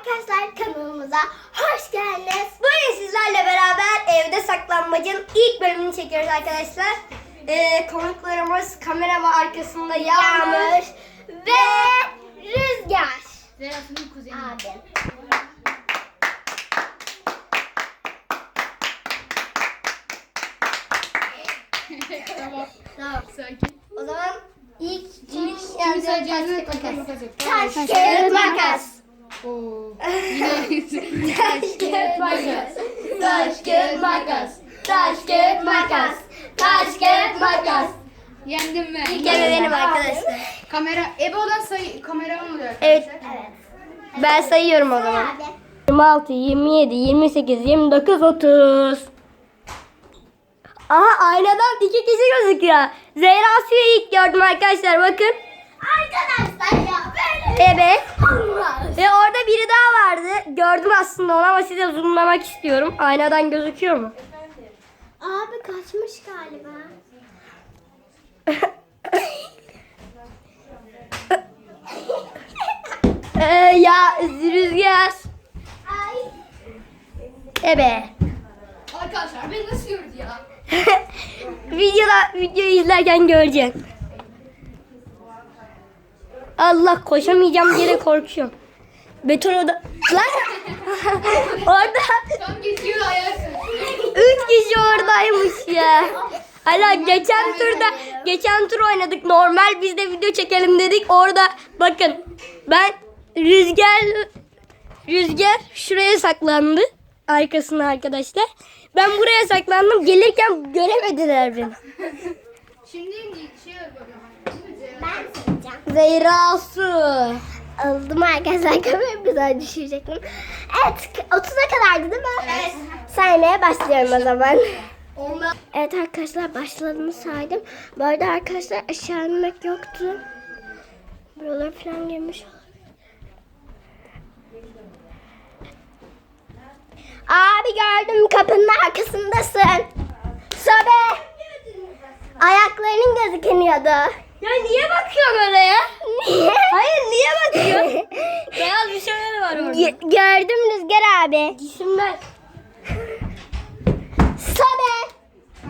Arkadaşlar kanalımıza hoş geldiniz. Bugün sizlerle beraber evde saklanmacın ilk bölümünü çekiyoruz arkadaşlar. Ee, konuklarımız kamera ve arkasında Yağmur, ve Rüzgar. Zeynep'in kuzeni. Abim. tamam. Tamam. Sakin. O zaman ilk kimin takas makas. Taş kağıt makas. Oo. Taş kağıt makas. Taş kağıt makas. Taş kağıt makas. Taş yendim ben. İlk ebe benim arkadaşlar. Kamera ebe olan sayı kameraman oluyor Evet. Evet. Ben sayıyorum o zaman. 26, 27, 28, 29, 30. Aha aynadan iki kişi gözüküyor. Zehra Su'yu ilk gördüm arkadaşlar bakın. Arkadaşlar Ebe. Ve orada biri daha vardı. Gördüm aslında onu ama size zoomlamak istiyorum. Aynadan gözüküyor mu? Abi kaçmış galiba. Ee, ya Rüzgar. Ay. Ebe. Arkadaşlar beni nasıl gördü ya? Videoda videoyu izlerken göreceksin. Allah koşamayacağım diye korkuyorum. Beton oda... Lan! Orada Tam geçiyor üç kişi oradaymış ya. Hala geçen turda geçen tur oynadık. Normal biz de video çekelim dedik. Orada bakın ben rüzgar rüzgar şuraya saklandı. Arkasına arkadaşlar. Ben buraya saklandım. Gelirken göremediler beni. Şimdi şey bakalım. Ben sayacağım. Zehra Su. Aldım arkadaşlar kamerayı güzel düşürecektim. Evet 30'a kadardı değil mi? Evet. Saymaya başlıyorum o zaman. Evet arkadaşlar başladığımı saydım. Bu arada arkadaşlar aşağı inmek yoktu. Buralar falan girmiş. Abi gördüm kapının arkasındasın. Sobe. Ayaklarının gözüküyordu. Ya niye bakıyorsun öyle ya? Niye? Hayır niye bakıyorsun? Beyaz bir şeyler var orada. Ge- gördüm Rüzgar abi. Gitsinler. Sobe.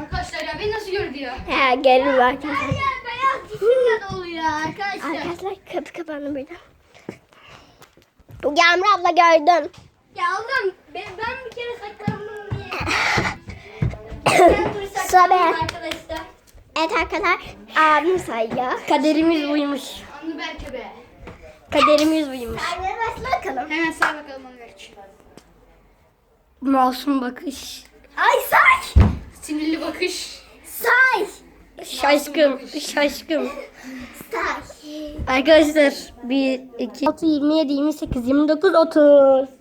Arkadaşlar ya beni nasıl gördü ya? He görürüm arkadaşlar. beyaz cisimle doluyor arkadaşlar. Arkadaşlar kapı kapandı birden. Yağmur abla gördüm. Ya Allah'ım ben, ben bir kere saklandım diye. Ben tur Sobe. saklandım arkadaşlar. Evet arkadaşlar abim sayıyor. Kaderimiz buymuş. Anlı Berke be. Kaderimiz buymuş. Saymaya başla bakalım. Hemen say bakalım Berke. Masum bakış. Ay say. Sinirli bakış. Say. Şaşkın, şaşkın. Say. Arkadaşlar 1, 2, 6, 27, 28, 29, 30.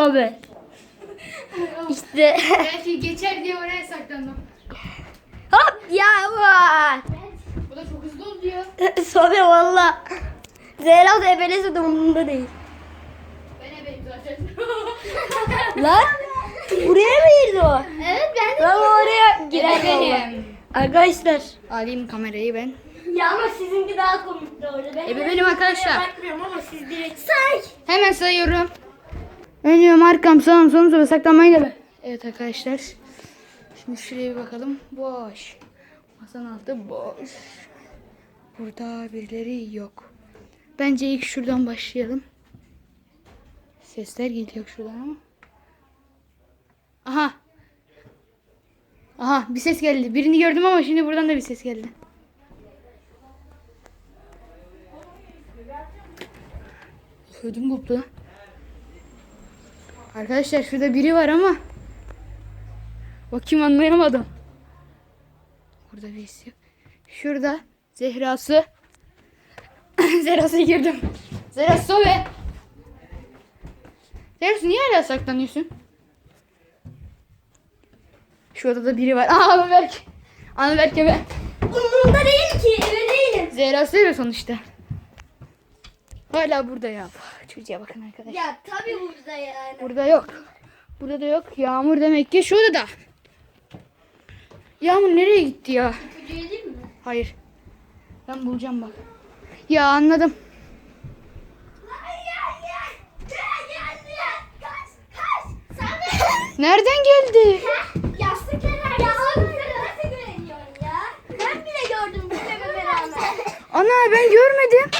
Sobe. İşte Belki geçer diye oraya saklandım. hop ya. Bu da çok hızlı oldu ya. Sobe valla. Zehra da ebelesi de umurunda değil. Ben ebeyim zaten. Lan buraya mı girdi o? Evet ben Lan oraya girer benim. Arkadaşlar. Alayım kamerayı ben. Ya ama sizinki daha komikti orada. Ben Ebe benim arkadaşlar. bakmıyorum ama siz direkt. say. Hemen sayıyorum. Önüm, arkam, sağım, solum, sola saklanmayı da. Evet arkadaşlar. Şimdi şuraya bir bakalım. Boş. Masanın altı boş. Burada birileri yok. Bence ilk şuradan başlayalım. Sesler geliyor şuradan ama. Aha. Aha bir ses geldi. Birini gördüm ama şimdi buradan da bir ses geldi. Ödüm koptu. Arkadaşlar şurada biri var ama bakayım anlayamadım. Burada birisi yok. Şurada Zehra'sı. Zehra'sı girdim. Zehra'sı o be. Zehra'sı niye hala saklanıyorsun? Şu odada biri var. Aa Anıberk. Anıberk eve. Umurumda değil ki. Eve değilim. Zehra'sı eve sonuçta. Hala burada ya. Çocuğa bakın arkadaşlar. Ya tabii burada yani. Burada yok. Burada da yok. Yağmur demek ki şurada da. Yağmur nereye gitti ya? Değil mi? Hayır. Ben bulacağım bak. Ya anladım. Nereden geldi? Yastıklara Ya abi sen nasıl güveniyorsun ya? Ben bile gördüm bilmememe rağmen. Ana ben görmedim.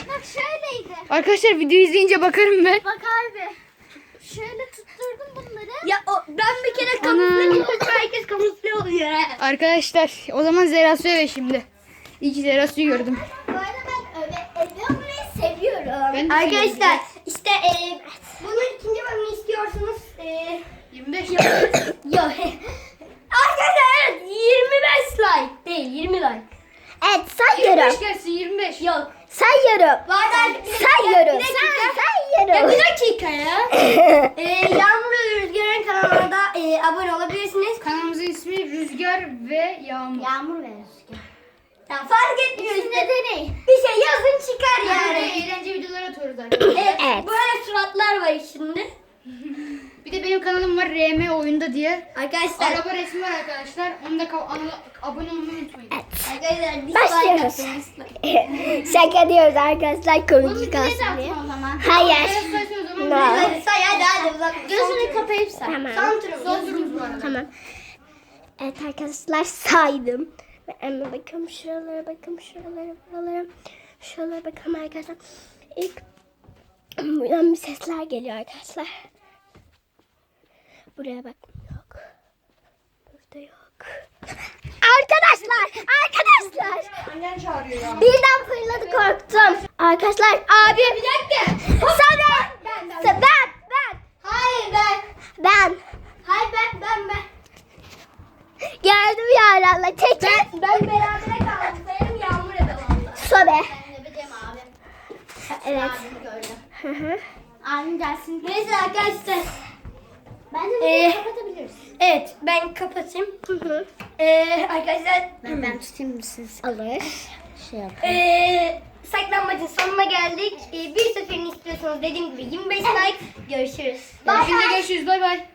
Arkadaşlar videoyu izleyince bakarım ben. Bak abi. Şöyle tutturdum bunları. Ya o, ben bir kere kamufle. Herkes kamufle oluyor. Arkadaşlar o zaman Zerasu'ya ve şimdi. İyi ki Zerasu'yu gördüm. Bu arada ben öve, öve seviyorum. Ben Arkadaşlar işte e, bunun ikinci bölümünü istiyorsunuz. E, 25 yok. yok. Arkadaşlar evet 25 like değil 20 like. Evet sayıyorum. gelsin 25. Yok. Sayıyorum. Dakika, Sayıyorum. Say- Ya sayıyorum. bir dakika ya. e, Yağmur ve Rüzgar'ın kanalına da e, abone olabilirsiniz. Kanalımızın ismi Rüzgar ve Yağmur. Yağmur ve rüzgar. Ya fark etmiyor işte. Nedeni? Bir şey yazın çıkar Yani yani. eğlence videoları atıyoruz arkadaşlar. Evet, Evet. Böyle suratlar var içinde. Bir de benim kanalım var RM oyunda diye. Arkadaşlar. Araba resmi var arkadaşlar. Onu da ka- ana- abone olmayı unutmayın. Arkadaşlar dislike Başlıyoruz. Şaka diyoruz arkadaşlar komik kalsın diye. o zaman. Hayır. No. Hadi say hadi hadi uzak. Gözünü kapayıp say. Tamam. Tamam. Evet arkadaşlar saydım. Ve hemen bakalım şuralara bakalım şuralara buralara. Şuralara bakalım arkadaşlar. İlk buradan bir sesler geliyor arkadaşlar. Buraya bak. Yok. Burada yok. Arkadaşlar. Annen çağırıyor ya. Birden fırladı korktum. Arkadaşlar abi. Bir dakika. Sen ben. Ben, ben. Ben. Hayır ben. Ben. Hayır ben ben ben. Geldim ya Allah. Çekil. Ben, ben berabere kaldım. Sayarım Yağmur ebe valla. Sobe. Ebedeyim abi. Evet. gördüm. Hı hı. Abim gelsin. Neyse arkadaşlar. Ben de Ee, kapatabiliriz. Ben kapatayım. Hı hı. Ee, arkadaşlar. Ben, ben tutayım siz? Alır. Şey yap. Ee, saklanmacın sonuna geldik. Ee, bir seferini istiyorsanız dediğim gibi 25 like. Görüşürüz. Görüşürüz. Görüşürüz. Bay bay.